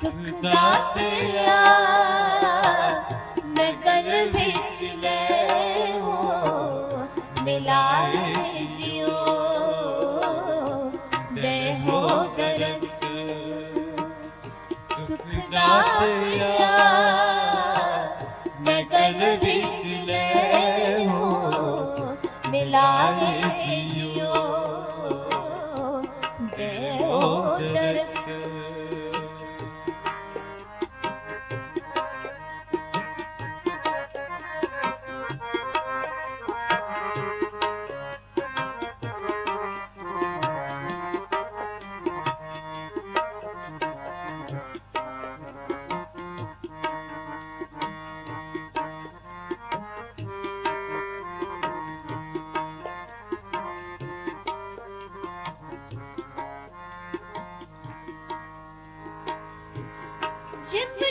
ਸੁਖ ਦਾਤਿਆ ਮੈਂ ਗਲ ਵਿੱਚ ਲੈ ਹੋ ਮਿਲਾਏ ਜਿਉ। ਦੇਹੋ ਦਰਸ ਸੁਖ ਦਾਤਿਆ ਮੈਂ ਝਿਮ ਝਿਮ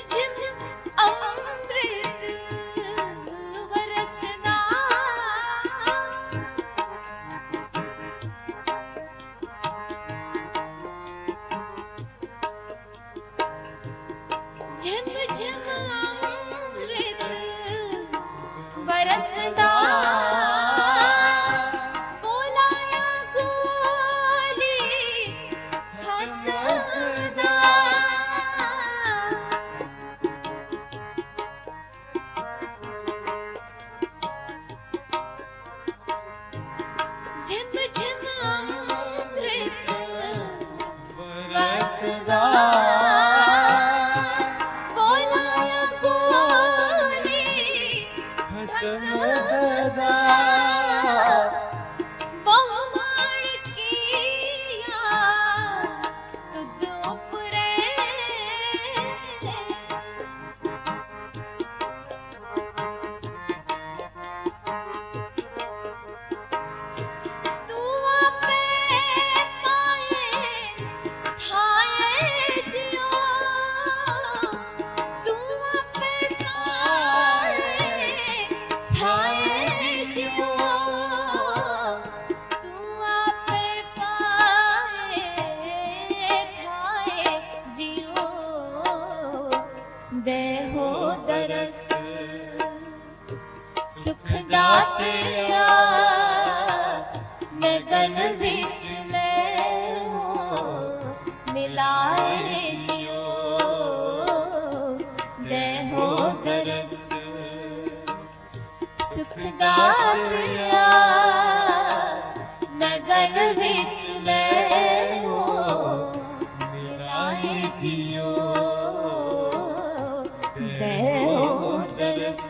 ਝਿਮ ਝਿਮ ਅੰਮ੍ਰਿਤ ਵਰਸਦਾ। ਬੋਲਾਇਆ ਗੋਲੀ ਹੱਸਦਾ ਬਹੁਮਾਰ ਸੁਖ ਦਾਤਿਆ ਮੈਂ ਵਿੱਚ ਲੈ ਹੋ ਮਿਲਾਏ ਜਿਉ। ਦੇਹੋ ਦਰਸ ਸੁਖ ਦਾਤਿਆ ਮੈਂ ਵਿੱਚ ਲੈ ਹੋ ਮਿਲਾਏ ਜਿਉ। ਦੇਹੋ ਦਰਸ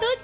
Tut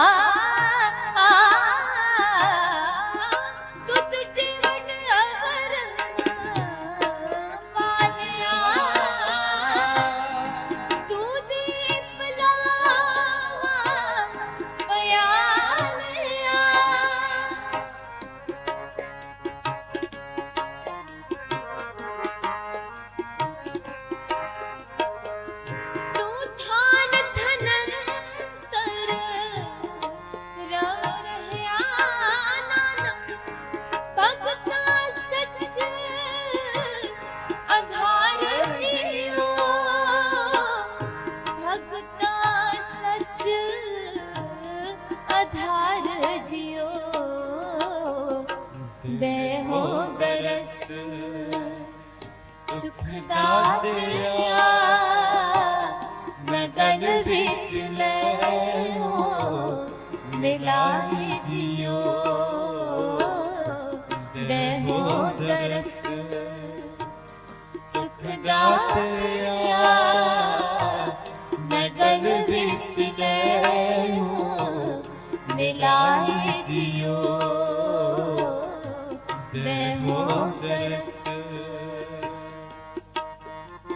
아. ਦੇ ਹੋ ਬਰਸ ਸੁਖ ਦਾਤਿਆ ਮਗਨ ਵਿੱਚ ਲੈ ਹੋ ਦਰਸ ਸੁਖ ਦਾਤਿਆ ਮਗਨ ਵਿੱਚ ਲੈ ਹੋ Yeah.